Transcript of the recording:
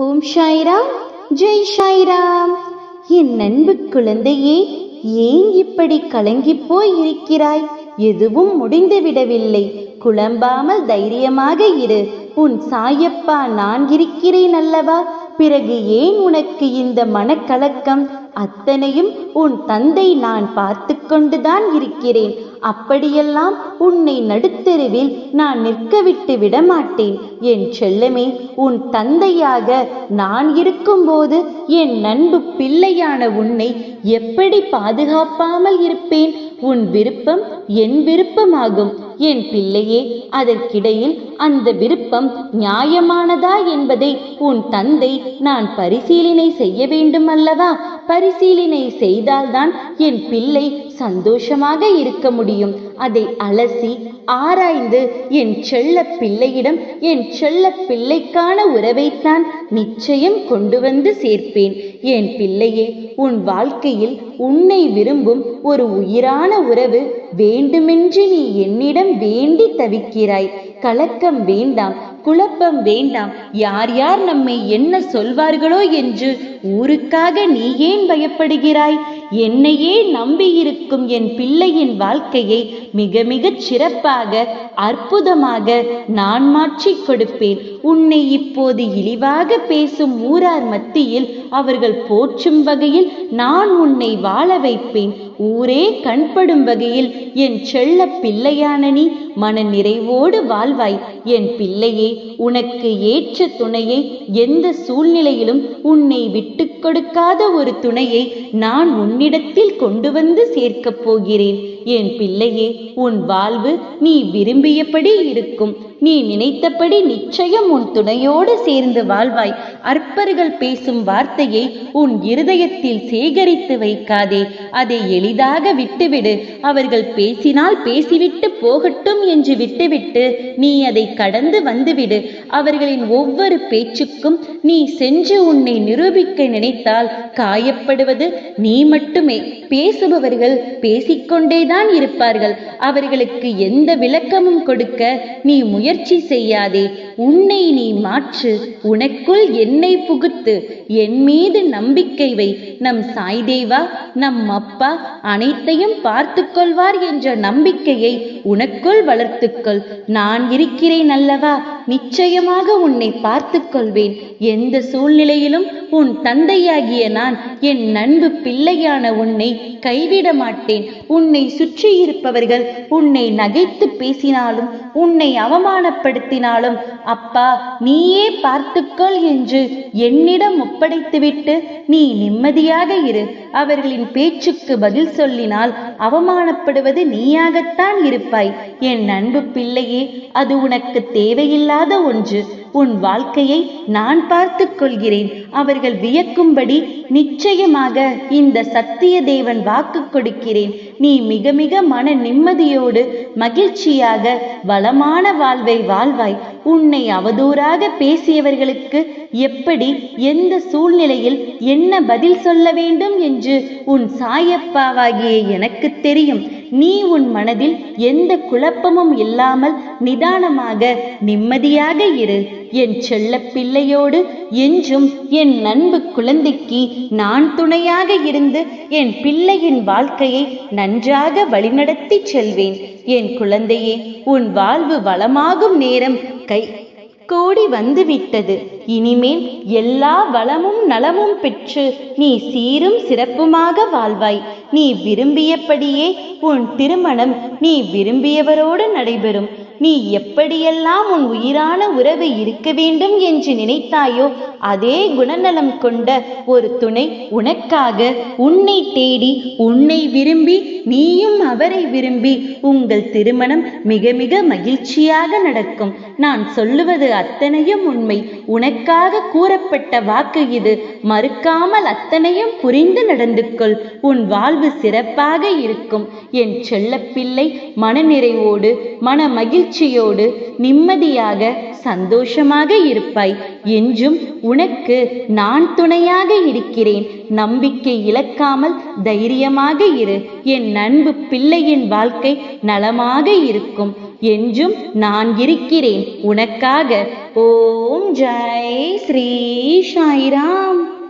ஓம் சாய்ராம். ஜெய் சாய்ராம். என் அன்பு குழந்தையே ஏன் இப்படி கலங்கிப் போய் இருக்கிறாய் எதுவும் முடிந்து விடவில்லை. குழம்பாமல் தைரியமாக இரு. உன் சாயப்பா நான் இருக்கிறேன் அல்லவா? பிறகு ஏன் உனக்கு இந்த மனக்கலக்கம்? அத்தனையும் உன் தந்தை நான் பார்த்து கொண்டுதான் இருக்கிறேன். அப்படியெல்லாம் உன்னை நடுத்தெருவில் நான் நிற்க விட்டு விட மாட்டேன் என் செல்லமே உன் தந்தையாக நான் இருக்கும்போது என் நண்பு பிள்ளையான உன்னை எப்படி பாதுகாப்பாமல் இருப்பேன்? உன் விருப்பம் என் விருப்பமாகும். என் பிள்ளையே அதற்கிடையில் அந்த விருப்பம் நியாயமானதா என்பதை உன் தந்தை நான் பரிசீலனை செய்ய வேண்டும் அல்லவா பரிசீலனை செய்தால்தான் என் பிள்ளை சந்தோஷமாக இருக்க முடியும். அதை அலசி ஆராய்ந்து என் செல்ல பிள்ளையிடம் என் செல்ல பிள்ளைக்கான உறவைத்தான் நிச்சயம் கொண்டு வந்து சேர்ப்பேன். என் பிள்ளையே உன் வாழ்க்கையில் உன்னை விரும்பும் ஒரு உயிரான உறவு வேண்டுமென்று நீ என்னிடம் வேண்டி தவிக்கிறாய். கலக்கம் வேண்டாம். குழப்பம் வேண்டாம். யார் யார் நம்மை என்ன சொல்வார்களோ என்று ஊருக்காக நீ ஏன் பயப்படுகிறாய்? என்னையே நம்பியிருக்கும் என் பிள்ளையின் வாழ்க்கையை மிக மிகச் சிறப்பாக அற்புதமாக நான் மாற்றிக் கொடுப்பேன். உன்னை இப்போது இழிவாக பேசும் ஊரார் மத்தியில் அவர்கள் போற்றும் வகையில் நான் உன்னை வாழ வைப்பேன். ஊரே கண்படும் வகையில் என் செல்ல பிள்ளையான நீ மன நிறைவோடு வாழ்வாய். என் பிள்ளையே உனக்கு ஏற்ற துணையை எந்த சூழ்நிலையிலும் உன்னை விட்டு கொடுக்காத ஒரு துணையை நான் உன்னிடத்தில் கொண்டு வந்து சேர்க்கப் போகிறேன். என் பிள்ளையே உன் வாழ்வு நீ விரும்பியபடி இருக்கும். நீ நினைத்தபடி நிச்சயம் உன் துணையோடு சேர்ந்து வாழ்வாய். அற்பர்கள் பேசும் வார்த்தையை உன் இருதயத்தில் சேகரித்து வைக்காதே. அதை எளிதாக விட்டுவிடு. அவர்கள் பேசினால் பேசிவிட்டு போகட்டும் என்று விட்டுவிட்டு நீ அதை கடந்து வந்துவிடு. அவர்களின் ஒவ்வொரு பேச்சுக்கும் நீ சென்று உன்னை நிரூபிக்க நினைத்தால் காயப்படுவது நீ மட்டுமே. பேசுபவர்கள் பேசிக்கொண்டேதான் இருப்பார்கள். அவர்களுக்கு எந்த விளக்கமும் கொடுக்க நீ முயற்சி செய்யாதே. உன்னை நீ மாற்று. உனக்குள் என்னை புகுத்து. என் மீது நம்பிக்கை வை. நம் சாய்தேவா நம் அப்பா அனைத்தையும் பார்த்து கொள்வார் என்ற நம்பிக்கையை உனக்குள் வளர்த்துக்கொள் நான் இருக்கிறேன் அல்லவா? நிச்சயமாக உன்னை பார்த்து கொள்வேன். எந்த சூழ்நிலையிலும் உன் தந்தையாகிய நான் என் நண்பு பிள்ளையான உன்னை கைவிட மாட்டேன். உன்னை சுற்றி இருப்பவர்கள் உன்னை நகைத்து பேசினாலும் உன்னை அவமானப்படுத்தினாலும் அப்பா நீயே பார்த்துக்கொள் என்று என்னிடம் ஒப்படைத்துவிட்டு நீ நிம்மதியாக இரு. அவர்களின் பேச்சுக்கு பதில் சொல்லினால் அவமானப்படுவது நீயாகத்தான் இருப்பாய். என் அன்பு பிள்ளையே அது உனக்கு தேவையில்லாத ஒன்று. உன் வாழ்க்கையை நான் பார்த்து கொள்கிறேன். அவர்கள் வியக்கும்படி நிச்சயமாக இந்த சத்திய தேவன் வாக்கு கொடுக்கிறேன். நீ மிக மிக மன நிம்மதியோடு மகிழ்ச்சியாக வளமான வாழ்வை வாழ்வாய். உன்னை அவதூறாக பேசியவர்களுக்கு எப்படி எந்த சூழ்நிலையில் என்ன பதில் சொல்ல வேண்டும் என்று உன் சாயப்பாவாகிய எனக்கு தெரியும். நீ உன் மனதில் எந்த குழப்பமும் இல்லாமல் நிதானமாக நிம்மதியாக இரு. என் செல்ல பிள்ளையோடு என்றும் என் நண்பு குழந்தைக்கு நான் துணையாக இருந்து என் பிள்ளையின் வாழ்க்கையை நன்றாக வழிநடத்தி செல்வேன். என் குழந்தையே உன் வாழ்வு வளமாகும் நேரம் கை கோடி வந்துவிட்டது. இனிமேல் எல்லா வளமும் நலமும் பெற்று நீ சீரும் சிறப்புமாக வாழ்வாய். நீ விரும்பியபடியே உன் திருமணம் நீ விரும்பியவரோடு நடைபெறும். நீ எப்படியெல்லாம் உன் உயிரான உறவு இருக்க வேண்டும் என்று நினைத்தாயோ அதே குணநலம் கொண்ட ஒரு துணை உனக்காக உன்னை தேடி உன்னை விரும்பி நீயும் அவரை விரும்பி உங்கள் திருமணம் மிக மிக மகிழ்ச்சியாக நடக்கும். நான் சொல்லுவது அத்தனையும் உண்மை. உனக்கு உனக்காக கூறப்பட்ட வாக்கு இது. மறுக்காமல் அத்தனையும் புரிந்து நடந்து கொள் உன் வாழ்வு சிறப்பாக இருக்கும். என் செல்லப்பிள்ளை மனநிறைவோடு மன மகிழ்ச்சியோடு நிம்மதியாக சந்தோஷமாக இருப்பாய். என்றும் உனக்கு நான் துணையாக இருக்கிறேன். நம்பிக்கை இழக்காமல் தைரியமாக இரு. என் அன்பு பிள்ளையின் வாழ்க்கை நலமாக இருக்கும். என்றும் நான் இருக்கிறேன். உனக்காக ஓம் ஜெய் ஸ்ரீ சாய்ராம்.